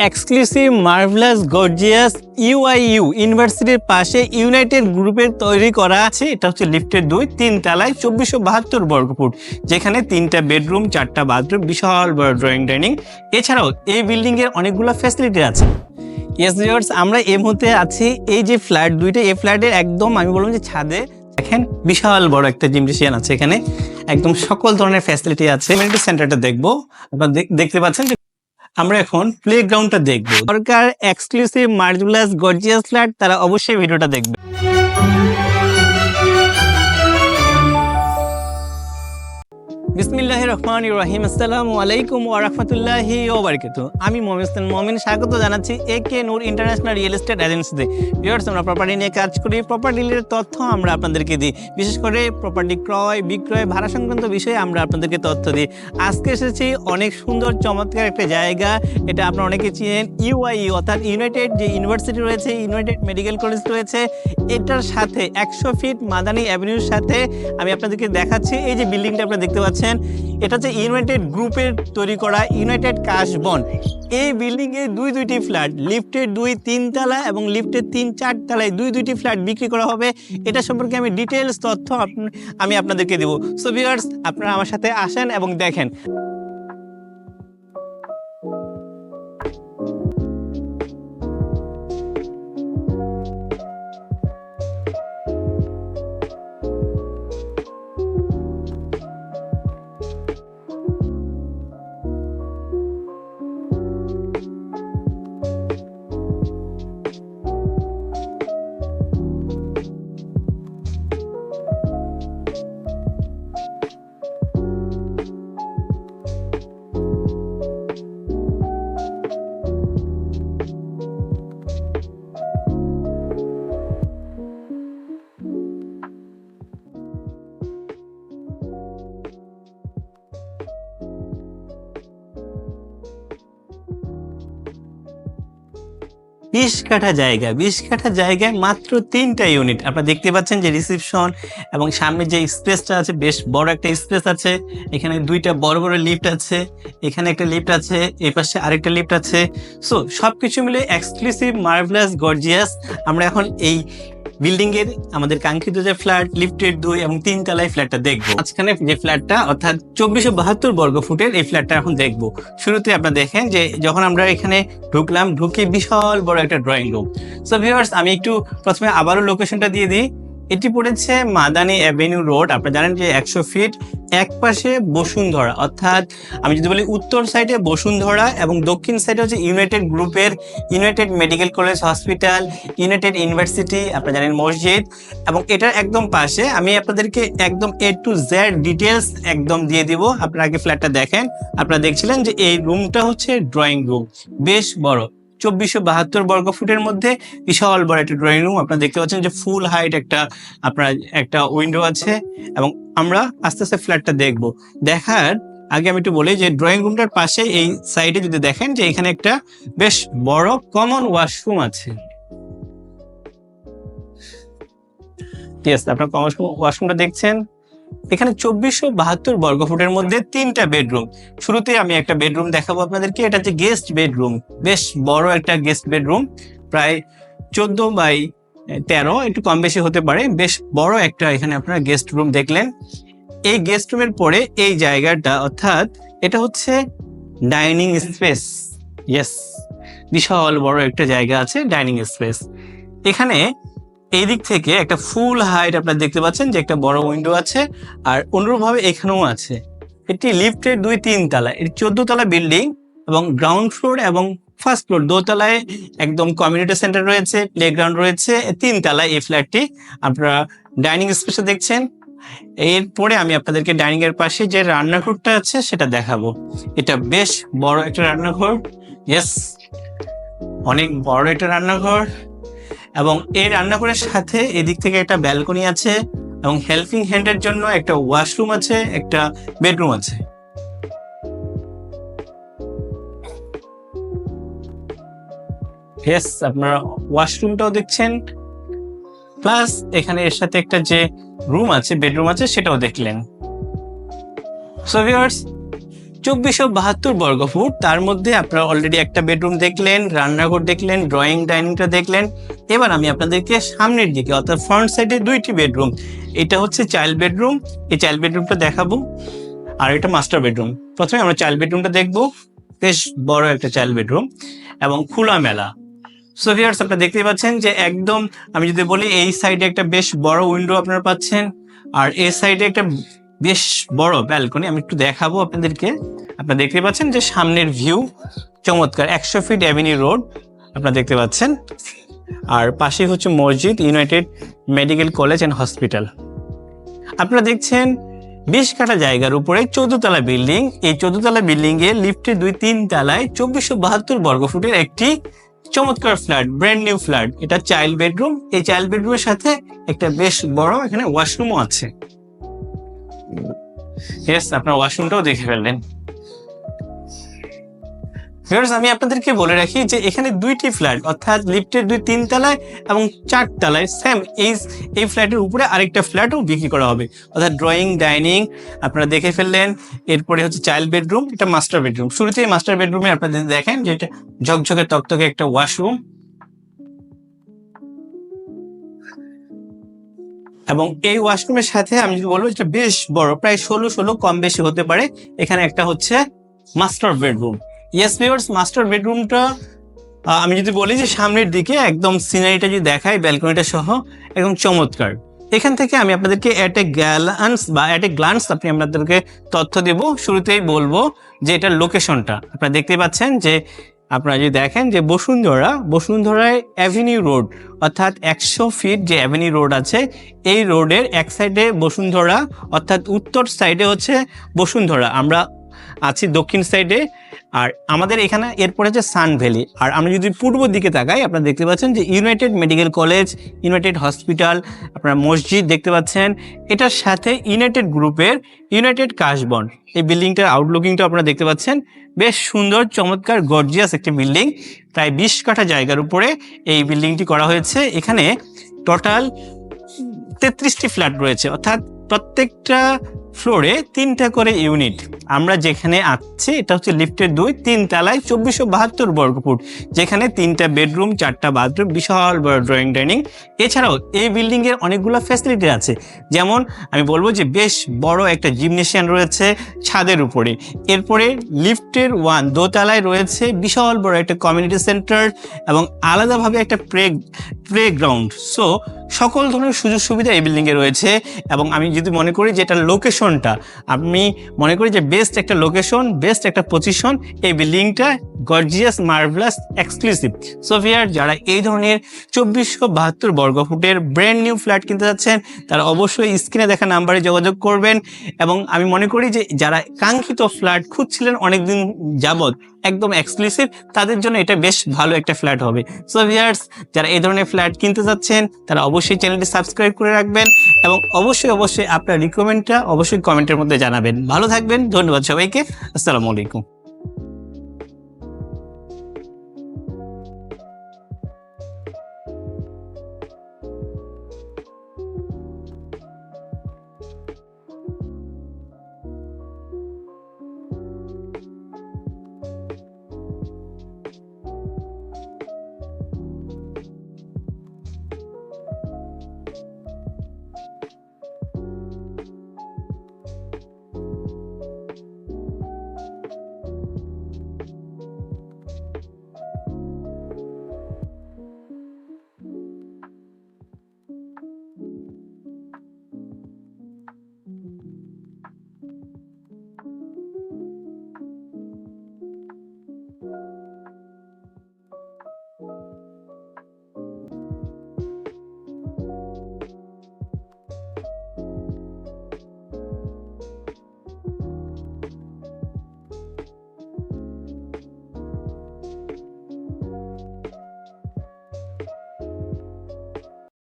Exclusive marvellous gorgeous UIU ইউনিভার্সিটির পাশে United গ্রুপের তৈরি করা আছে। এটা হচ্ছে লিফটের দুই, তিন তলায় চব্বিশশো বাহাত্তর বর্গফুট যেখানে তিনটা বেডরুম চারটা বাথরুম বিশাল বড় ড্রয়িং ডাইনিং এছাড়াও এই বিল্ডিং এর অনেকগুলো ফ্যাসিলিটি আছে। ইয়েস ভিউয়ার্স আমরা এই মুহূর্তে আছি এই যে ফ্ল্যাট দুইটা, এই ফ্ল্যাটের একদম, আমি বললাম যে ছাদে, দেখেন বিশাল বড় একটা জিমনেশিয়ান আছে এখানে। একদম সকল ধরনের ফ্যাসিলিটি আছে। সেন্টারটা দেখব। আপনারা দেখ- দেখতে পাচ্ছেন আমরা এখন প্লে গ্রাউন্ডটা দেখব সরকার এক্সক্লুসিভ মার্জুলাস গর্জিয়াস ফ্ল্যাট তারা অবশ্যই ভিডিওটা দেখবে। রহমান রহিম আসসালামু আলাইকুম ওয়া বারাকাতুহু। আমি ইসলাম মমিন। স্বাগত জানাচ্ছি A K Noor international real estate এজেন্সিতে ভিউয়ার্স আমরা প্রপার্টি নিয়ে কাজ করি। প্রপার্টি ডিলের তথ্য আমরা আপনাদেরকে দিই। বিশেষ করে প্রপার্টি ক্রয়, বিক্রয়, ভাড়া সংক্রান্ত বিষয়ে আমরা আপনাদেরকে তথ্য দিই। আজকে এসেছি অনেক সুন্দর, চমৎকার একটা জায়গা। এটা আপনারা অনেকে চিনেন ইউআই অর্থাৎ ইউনাইটেড যে ইউনিভার্সিটি রয়েছে ইউনাইটেড মেডিকেল কলেজ রয়েছে। এটার সাথে একশো ফিট মাদানী অ্যাভিনিউর সাথে আমি আপনাদেরকে দেখাচ্ছি। এই যে বিল্ডিংটা আপনারা দেখতে পাচ্ছেন এটা হচ্ছে ইউনাইটেড গ্রুপের তৈরি করা ইউনাইটেড কাশবন এই বিল্ডিং এর দুই দুইটি ফ্ল্যাট লিফটের দুই তিন তলা এবং লিফটের তিন চার তলায় দুই দুইটি ফ্ল্যাট বিক্রি করা হবে। এটা সম্পর্কে আমি ডিটেলস তথ্য আমি আপনাদেরকে দেবো। সো ভিউয়ার্স আপনারা আমার সাথে আসেন এবং দেখেন। বিশ কাঠা জায়গা, বিশ কাঠা জায়গায় মাত্র তিনটা ইউনিট আপনারা দেখতে পাচ্ছেন যে রিসিপশন এবং সামনে যে স্পেসটা আছে, বেশ বড় একটা স্পেস আছে। এখানে দুইটা বড় বড় লিফট আছে, এখানে একটা লিফট আছে, এই পাশে আরেকটা লিফট আছে। সো সব কিছু মিলে এক্সক্লুসিভ মার্ভেলাস গর্জিয়াস আমরা এখন এই বিল্ডিং এর আমাদের কাঙ্ক্ষিত যে ফ্ল্যাট, লিফটের দুই এবং তিন তলায় ফ্ল্যাটটা দেখব। মাঝখানে যে ফ্ল্যাটটা, অর্থাৎ চব্বিশশো বাহাত্তর বর্গ ফুটের এই ফ্ল্যাটটা এখন দেখব। শুরুতে আপনারা দেখেন যে যখন আমরা এখানে ঢুকলাম, ঢুকে বিশাল বড় একটা ড্রয়িং রুম সো ভিউয়ার্স আমি একটু প্রথমে আবারও লোকেশনটা দিয়ে দিই। এটি পড়েছে মাদানি অ্যাভিনিউ রোড। আপনারা জানেন যে একশো ফিট এক পাশে বসুন্ধরা। অর্থাৎ আমি যদি বলি উত্তর সাইডে বসুন্ধরা এবং দক্ষিণ সাইডে হচ্ছে ইউনাইটেড গ্রুপের united medical college hospital, united university, আপনারা জানেন মসজিদ এবং এটার একদম পাশে আমি আপনাদেরকে একদম এ টু জেড ডিটেলস একদম দিয়ে দিব। আপনারা আগে ফ্ল্যাটটা দেখেন। আপনারা দেখছিলেন যে এই রুমটা হচ্ছে ড্রয়িং রুম বেশ বড়। চব্বিশশো বাহাত্তর বর্গ ফুটের মধ্যে বিশাল বড় একটা ড্রয়িং রুম আপনারা দেখতে পাচ্ছেন যে ফুল হাইট একটা, আপনার একটা উইন্ডো আছে এবং আমরা আস্তে আস্তে ফ্ল্যাটটা দেখব। দেখার আগে আমি একটু বলি যে ড্রয়িং রুমটার পাশে এই সাইডে যদি দেখেন যে এখানে একটা বেশ বড় কমন ওয়াশরুম আছে। আপনার কমন ওয়াশরুমটা দেখছেন। এখানে চব্বিশশো বাহাত্তর বর্গ ফুটের মধ্যে তিনটা বেডরুম। শুরুতে আমি একটা বেডরুম দেখাবো আপনাদেরকে। এটা হচ্ছে গেস্ট বেডরুম। বেশ বড় একটা গেস্ট বেডরুম। প্রায় চোদ্দ বাই তেরো, একটু কম বেশি হতে পারে। বেশ বড় একটা এখানে আপনারা গেস্ট রুম দেখলেন। এই গেস্ট রুমের পরে এই জায়গাটা, অর্থাৎ এটা হচ্ছে ডাইনিং স্পেস। ইয়েস বিশাল বড় একটা জায়গা আছে ডাইনিং স্পেস। এখানে এই দিক থেকে একটা ফুল হাইট আপনারা দেখতে পাচ্ছেন যে একটা বড় উইন্ডো আছে আর অনুরূপভাবে এখানেও আছে। এটি লিফটের দুই তিন তলা এটি চোদ্দ তলা বিল্ডিং এবং গ্রাউন্ড ফ্লোর এবং ফার্স্ট ফ্লোর দোতলায় একদম কমিউনিটি সেন্টার রয়েছে প্লেগ্রাউন্ড রয়েছে তিন তলায় এই ফ্ল্যাটটি আপনারা ডাইনিং স্পেসে দেখছেন। এরপরে আমি আপনাদেরকে ডাইনিং এর পাশে যে রান্নাঘরটা আছে সেটা দেখাবো। এটা বেশ বড় একটা রান্নাঘর। ইয়েস অনেক বড় একটা রান্নাঘর। এবং এই রান্নাঘরের সাথে এদিক থেকে একটা ব্যালকনি আছে এবং হেল্পিং হ্যান্ডের জন্য একটা ওয়াশরুম আছে, একটা বেডরুম আছে। আপনারা ওয়াশরুমটাও দেখছেন। প্লাস এখানে এর সাথে একটা যে রুম আছে বেডরুম আছে, সেটাও দেখলেন। সো ভিউয়ার্স চব্বিশশো বাহাত্তর বর্গ ফুট তার মধ্যে আপনারা অলরেডি একটা বেডরুম দেখলেন, রান্নাঘর দেখলেন ড্রয়িং ডাইনিংটা দেখলেন। এবার আমি আপনাদেরকে সামনের দিকে, অর্থাৎ ফ্রন্ট সাইডে দুইটি বেডরুম এটা হচ্ছে চাইল্ড বেডরুম এই চাইল্ড বেডরুমটা দেখাবো, আর এটা মাস্টার বেডরুম প্রথমে আমরা চাইল্ড বেডরুমটা দেখব, বেশ বড় একটা চাইল্ড বেডরুম এবং খোলা মেলা। সো ভিউয়ার্স আপনারা দেখতেই পাচ্ছেন যে একদম, আমি যদি বলি এই সাইডে একটা বেশ বড় উইন্ডো আপনারা পাচ্ছেন, আর এই সাইডে একটা বেশ বড় ব্যালকনি আমি একটু দেখাবো আপনাদেরকে। আপনারা দেখতে পাচ্ছেন যে সামনের ভিউ চমৎকার, একশো ফিট অ্যাভিনিউ রোড আপনারা দেখতে পাচ্ছেন। আর পাশে হচ্ছে মসজিদ united medical college and hospital আপনারা দেখছেন বিশ কাটা জায়গার উপরে চোদ্দতলা বিল্ডিং এই চোদ্দতলা বিল্ডিং এ লিফটে দুই, তিন তলায় চব্বিশশো বাহাত্তর বর্গফুটের একটি চমৎকার ফ্ল্যাট ব্র্যান্ড নিউ ফ্ল্যাট এটা চাইল্ড বেডরুম এই চাইল্ড বেডরুমের সাথে একটা বেশ বড় এখানে ওয়াশরুমও আছে। ইয়েস আপনার ওয়াশরুমটাও দেখে ফেললেন। Viewers, আমি আপনাদেরকে বলে রাখি যে এখানে দুইটি ফ্ল্যাট অর্থাৎ লিফটের দুই তিন তলায় এবং চার তলায় সেম এই এই ফ্ল্যাটের উপরে আরেকটা ফ্ল্যাটও বিক্রি করা হবে। অর্থাৎ ড্রয়িং ডাইনিং আপনারা দেখে ফেললেন। এরপরে হচ্ছে চাইল্ড বেডরুম এটা মাস্টার বেডরুম শুরুতেই মাস্টার বেডরুমে আপনাদের দেখেন যে এটা ঝকঝকে তকতকে একটা ওয়াশরুম এবং এই ওয়াশরুমের সাথে আমি যদি বলব এটা বেশ বড়, প্রায় ষোলো ষোলো কম বেশি হতে পারে। এখানে একটা হচ্ছে master bedroom yes viewers master বেডরুমটা আমি যদি বলি যে সামনের দিকে একদম সিনারিটা যদি দেখাই ব্যালকনিটা সহ, একদম চমৎকার। এখান থেকে আমি আপনাদেরকে অ্যাট এ গ্যালান্স বা অ্যাট এ গ্লান্স আপনি আপনাদেরকে তথ্য দেব। শুরুতেই বলব যে এটার লোকেশনটা আপনারা দেখতে পাচ্ছেন যে আপনারা যদি দেখেন যে বসুন্ধরা, বসুন্ধরায় অ্যাভিনিউ রোড অর্থাৎ একশো ফিট যে অ্যাভিনিউ রোড আছে, এই রোডের এক সাইডে বসুন্ধরা, অর্থাৎ উত্তর সাইডে হচ্ছে বসুন্ধরা। আমরা আছি দক্ষিণ সাইডে। আর আমাদের এখানে এরপরে হচ্ছে সান ভ্যালি। আর আমরা যদি পূর্ব দিকে তাকাই, আপনারা দেখতে পাচ্ছেন যে united medical college, united hospital, আপনারা মসজিদ দেখতে পাচ্ছেন। এটার সাথে ইউনাইটেড গ্রুপের ইউনাইটেড কাশবন। এই বিল্ডিংটার আউটলুকিংটা আপনারা দেখতে পাচ্ছেন। বেশ সুন্দর, চমৎকার গর্জিয়াস একটি বিল্ডিং। প্রায় বিশ কাঠা জায়গার উপরে এই বিল্ডিংটি করা হয়েছে। এখানে টোটাল তেত্রিশটি ফ্ল্যাট রয়েছে। অর্থাৎ প্রত্যেকটা ফ্লোরে তিনটা করে ইউনিট। আমরা যেখানে আছি, এটা হচ্ছে লিফটের দুই, তিন তলায় চব্বিশশো বাহাত্তর বর্গ ফুট, যেখানে তিনটা বেডরুম, চারটা বাথরুম, বিশাল বড় ড্রয়িং ডাইনিং। এছাড়াও এই বিল্ডিং এর অনেকগুলো ফ্যাসিলিটি আছে। যেমন আমি বলব যে বেশ বড় একটা জিমনেশিয়ান রয়েছে ছাদের উপরে। এরপরে লিফটের ওয়ান দোতলায় রয়েছে বিশাল বড় একটা কমিউনিটি সেন্টার এবং আলাদাভাবে একটা প্লে প্লে গ্রাউন্ড সো, সকল ধরনের সুযোগ সুবিধা এই বিল্ডিংয়ে রয়েছে এবং আমি যদি মনে করি যে এটার লোকেশনটা আমি মনে করি যে বেস্ট একটা লোকেশন বেস্ট একটা পজিশন এই বিল্ডিংটা গর্জিয়াস মার্ভেলাস এক্সক্লুসিভ সোফিয়ার যারা এই ধরনের চব্বিশশো বাহাত্তর বর্গ ফুটের ব্র্যান্ড নিউ ফ্ল্যাট কিনতে যাচ্ছেন, তারা অবশ্যই স্ক্রিনে দেখা নাম্বারে যোগাযোগ করবেন। এবং আমি মনে করি যে যারা কাঙ্ক্ষিত ফ্ল্যাট খুঁজছিলেন অনেকদিন যাবৎ একদম এক্সক্লুসিভ তাদের জন্য এটা বেশ ভালো একটা ফ্ল্যাট হবে। সো ভিয়ার্স যারা এই ধরনের ফ্ল্যাট কিনতে যাচ্ছেন, তারা অবশ্যই চ্যানেলটি সাবস্ক্রাইব করে রাখবেন এবং অবশ্যই অবশ্যই আপনার রিকমেন্ডটা অবশ্যই কমেন্টের মধ্যে জানাবেন। ভালো থাকবেন, ধন্যবাদ সবাইকে, আসসালামু আলাইকুম।